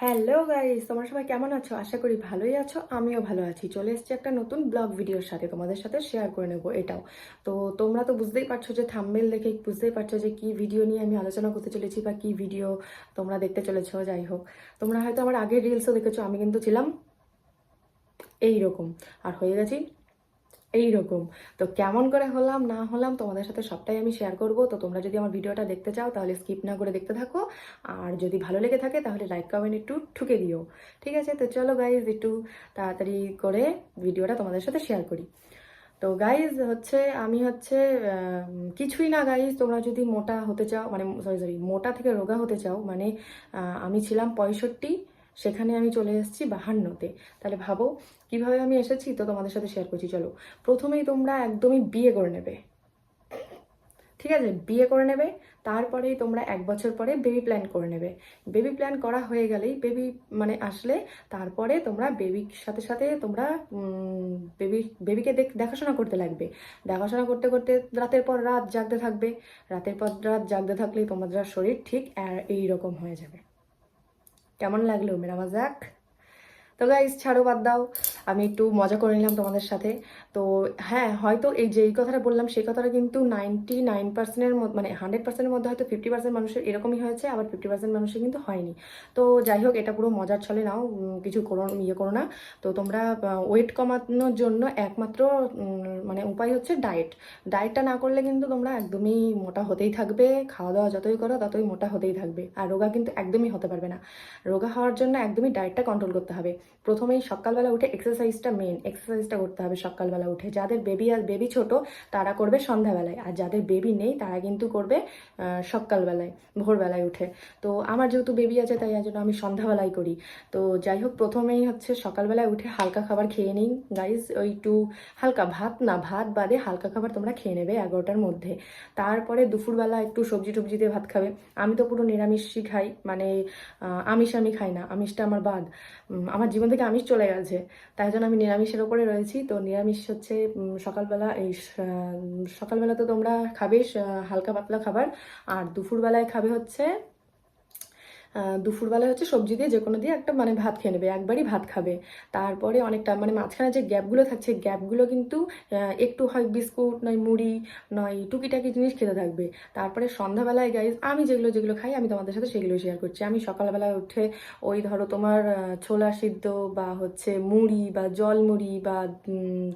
Hello guys তোমরা সবাই কেমন আছো? আশা করি ভালোই আছো। আমিও ভালো আছি। চলে এসেছি একটা নতুন ব্লগ ভিডিওর সাথে। তোমাদের সাথে শেয়ার করে নেব এটাও। তো তোমরা তো বুঝতেই পারছ যে থাম্বেল দেখে বুঝতেই পারছ যে কি ভিডিও নিয়ে আমি আলোচনা করতে চলেছি বা কি ভিডিও তোমরা দেখতে চলেছো, যাই হোক। তোমরা হয়তো আমার আগের রিলসও দেখেছ, আমি কিন্তু ছিলাম এই রকম আর হয়ে গেছি এই রকম তো কেমন করে হলাম, না হলাম, তোমাদের সাথে সবটাই আমি শেয়ার করব। তো তোমরা যদি আমার ভিডিওটা দেখতে চাও, তাহলে স্কিপ না করে দেখতে থাকো। আর যদি ভালো লেগে থাকে, তাহলে লাইক কমেন্ট একটু ঠুকে দিও। ঠিক আছে? তো চলো গাইজ একটু তাড়াতাড়ি করে ভিডিওটা তোমাদের সাথে শেয়ার করি। তো গাইজ হচ্ছে আমি হচ্ছে কিছুই না গাইজ তোমরা যদি মোটা হতে চাও মানে সরি সরি মোটা থেকে রোগা হতে চাও মানে আমি ছিলাম পঁয়ষট্টি সেখানে আমি চলে এসেছি বাহান্নতে। তাহলে ভাবো, কীভাবে আমি এসেছি? তো তোমাদের সাথে শেয়ার করছি, চলো। প্রথমেই তোমরা একদমই বিয়ে করে নেবে। ঠিক আছে? বিয়ে করে নেবে, তারপরেই তোমরা এক বছর পরে বেবি প্ল্যান করে নেবে। বেবি প্ল্যান করা হয়ে গেলেই বেবি মানে আসলে তারপরে তোমরা বেবির সাথে সাথে তোমরা বেবি বেবিকে দেখ, দেখাশোনা করতে লাগবে। দেখাশোনা করতে করতে রাতের পর রাত জাগতে থাকবে। রাতের পর রাত জাগতে থাকলেই তোমাদের শরীর ঠিক এই রকম হয়ে যাবে। কেমন লাগল? মেরা মজাক তো গাইজ ছাড়ো, বাদ দাও। আমি একটু মজা করে নিলাম তোমাদের সাথে। তো হ্যাঁ হয়তো এই যে এই কথাটা বললাম, সেই কথাটা কিন্তু নাইনটি নাইন পার্সেন্টের মানে হান্ড্রেড পার্সেন্টের মধ্যে হয়তো ফিফটি পার্সেন্ট মানুষের এরকমই হয়েছে, আবার ফিফটি পার্সেন্ট মানুষের কিন্তু হয়নি। তো যাই হোক, এটা পুরো মজার ছলে নাও কিছু করো ইয়ে করো না। তো তোমরা ওয়েট কমানোর জন্য একমাত্র মানে উপায় হচ্ছে ডায়েট ডায়েটটা না করলে কিন্তু তোমরা একদমই মোটা হতেই থাকবে খাওয়া দাওয়া যতই করো, ততই মোটা হতেই থাকবে। আর রোগা কিন্তু একদমই হতে পারবে না। রোগা হওয়ার জন্য একদমই ডায়েটটা কন্ট্রোল করতে হবে। প্রথমেই সকালবেলা উঠে এক্সারসাইজটা মেন এক্সারসাইজটা করতে হবে সকালবেলা উঠে। যাদের বেবি আর বেবি ছোট, তারা করবে সন্ধ্যাবেলায়। আর যাদের বেবি নেই, তারা কিন্তু করবে সকালবেলায়, ভোরবেলায় উঠে। তো আমার যেহেতু বেবি আছে, তাই জন্য আমি সন্ধ্যাবেলায় করি। তো যাই হোক, প্রথমেই হচ্ছে সকালবেলায় উঠে হালকা খাবার খেয়ে নিই। গাইজ ওই একটু হালকা ভাত না, ভাত বাদে হালকা খাবার তোমরা খেয়ে নেবে এগারোটার মধ্যে। তারপরে দুপুরবেলা একটু সবজি টবজি দিয়ে ভাত খাবে। আমি তো পুরো নিরামিষই খাই মানে আমিষ আমি খাই না, আমিষটা আমার বাদ। আমার জীবন থেকে আমিষ চলে গেছে। তাই জন্য আমি নিরামিষের ওপরে রয়েছি। তো নিরামিষ হচ্ছে সকালবেলা এই সকালবেলা তো তোমরা খাবে হালকা পাতলা খাবার। আর দুপুরবেলায় খাবে হচ্ছে দুপুরবেলায় হচ্ছে সবজি দিয়ে যে কোনো দিয়ে একটা মানে ভাত খেয়ে নেবে, একবারই ভাত খাবে। তারপরে অনেকটা মানে মাঝখানে যে গ্যাপগুলো থাকছে গ্যাপগুলো কিন্তু একটু হয় বিস্কুট, নয় মুড়ি, নয় টুকিটাকি জিনিস খেতে থাকবে। তারপরে সন্ধ্যাবেলায় গাইজ আমি যেগুলো যেগুলো খাই, আমি তোমাদের সাথে সেগুলো শেয়ার করছি। আমি সকালবেলায় উঠে ওই ধরো তোমার ছোলা সিদ্ধ বা হচ্ছে মুড়ি বা জল মুড়ি বা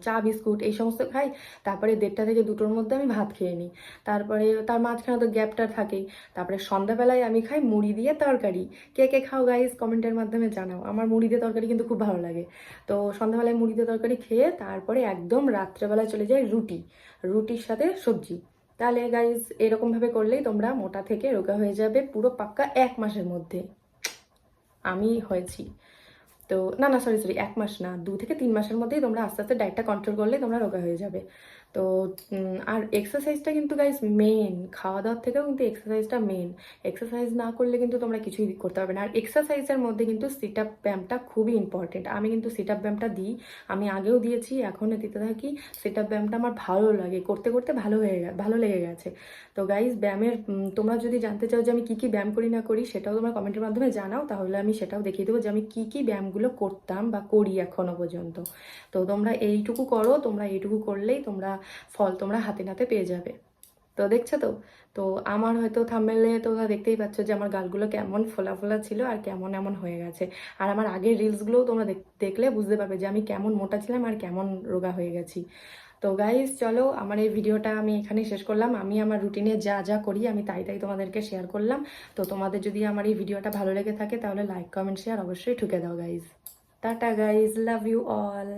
চা বিস্কুট এই সমস্ত খাই। তারপরে দেড়টা থেকে দুটোর মধ্যে আমি ভাত খেয়ে নিই। তারপরে তার মাঝখানে তো গ্যাপটা থাকেই। তারপরে সন্ধ্যাবেলায় আমি খাই মুড়ি দিয়ে তরকারি। কে কে খাও গাইস কমেন্টের মাধ্যমে জানাও। আমার মুড়ি দিয়ে তরকারি কিন্তু খুব ভালো লাগে। তো সন্ধ্যাবেলায় মুড়ি দিয়ে তরকারি খেয়ে তারপরে একদম রাত্রেবেলায় চলে যায় রুটি। রুটির সাথে সবজি। তাহলে গাইস এরকমভাবে করলেই তোমরা মোটা থেকে রোগা হয়ে যাবে পুরো পাক্কা এক মাসের মধ্যে। আমি হয়েছি। তো, না না সরি সরি এক মাস না, দু থেকে তিন মাসের মধ্যেই তোমরা আস্তে আস্তে ডায়েটটা কন্ট্রোল করলে তোমরা রোগা হয়ে যাবে। তো আর এক্সারসাইজটা কিন্তু গাইস মেন খাওয়া দাওয়ার থেকেও কিন্তু এক্সারসাইজটা মেন এক্সারসাইজ না করলে কিন্তু তোমরা কিছুই করতে পারবে না। আর এক্সারসাইজের মধ্যে কিন্তু সিট আপ ব্যায়ামটা খুবই ইম্পর্টেন্ট আমি কিন্তু সিট আপ ব্যায়ামটা দিই। আমি আগেও দিয়েছি এখনও দিতে থাকি। সিট আপ ব্যায়ামটা আমার ভালো লাগে। করতে করতে ভালো হয়ে ভালো লেগে গেছে। তো গাইজ ব্যায়ামের তোমরা যদি জানতে চাও যে আমি কী কী ব্যায়াম করি, না করি, সেটাও তোমরা কমেন্টের মাধ্যমে জানাও। তাহলে আমি সেটাও দেখিয়ে দেবো যে আমি কী কী ব্যায়ামগুলো করতাম বা করি এখনও পর্যন্ত। তো তোমরা এইটুকু করো। তোমরা এইটুকু করলেই তোমরা ফল তোমরা হাতে নাতে পেয়ে যাবে। তো দেখছ তো? তো আমার হয়তো থাম্বেলে তোমরা দেখতেই পাচ্ছ যে আমার গালগুলো কেমন ফোলা ফোলা ছিল আর কেমন এমন হয়ে গেছে। আর আমার আগের রিলসগুলোও তোমরা দেখ- দেখলে বুঝতে পারবে যে আমি কেমন মোটা ছিলাম আর কেমন রোগা হয়ে গেছি। তো গাইজ চলো আমার এই ভিডিওটা আমি এখানেই শেষ করলাম। আমি আমার রুটিনে যা যা করি আমি তাই তাই তোমাদেরকে শেয়ার করলাম। তো তোমাদের যদি আমার এই ভিডিওটা ভালো লেগে থাকে তাহলে লাইক কমেন্ট শেয়ার অবশ্যই ঠুকে দাও guys tata guys love you all